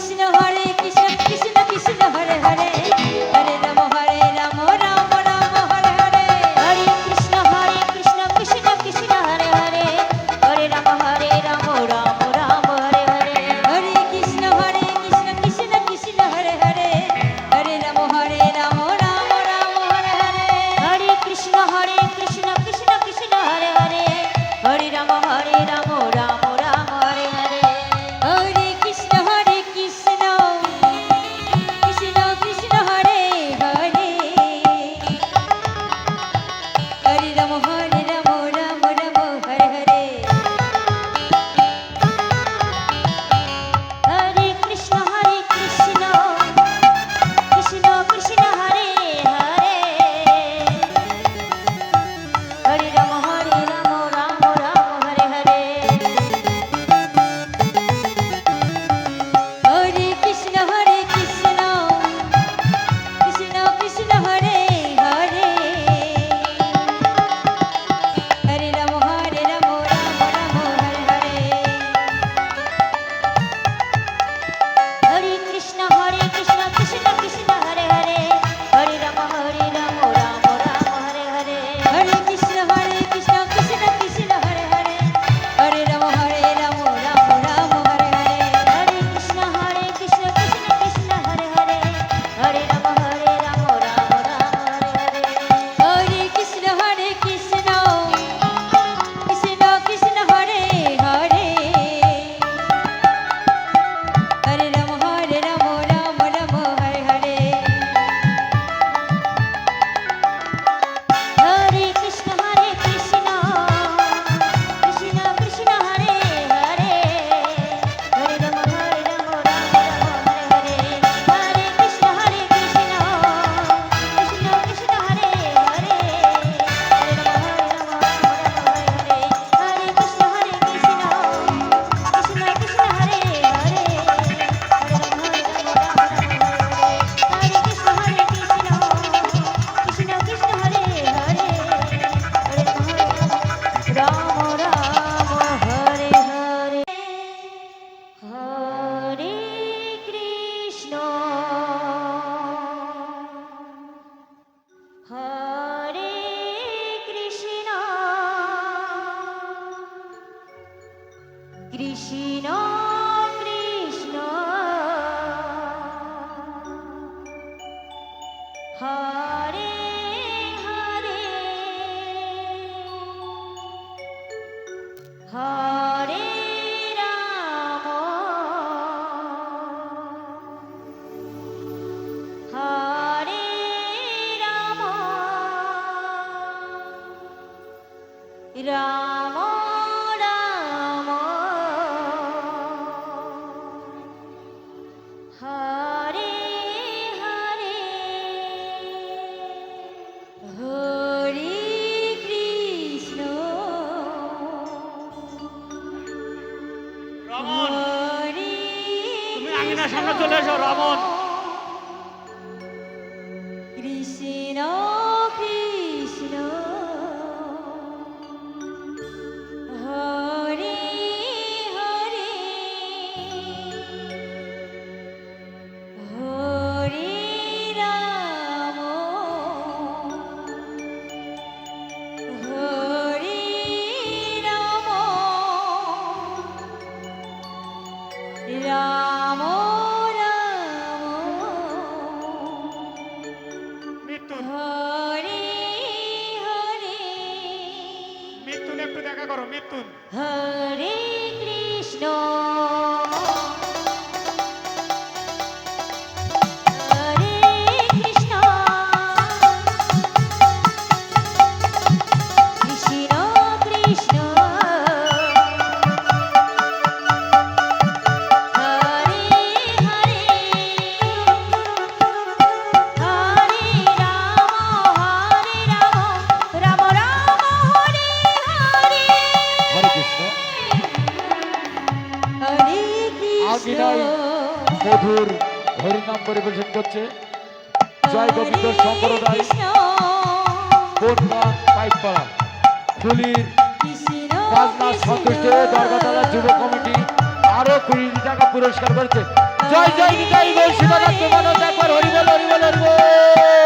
কৃষ্ণ হরে কষ্টে দরগাতলা যুব কমিটি আরও কুড়ি টাকা পুরস্কার করছে। জয় জয় জয় বল শিবনাথ একবার হরিবল হরিবল হরিবল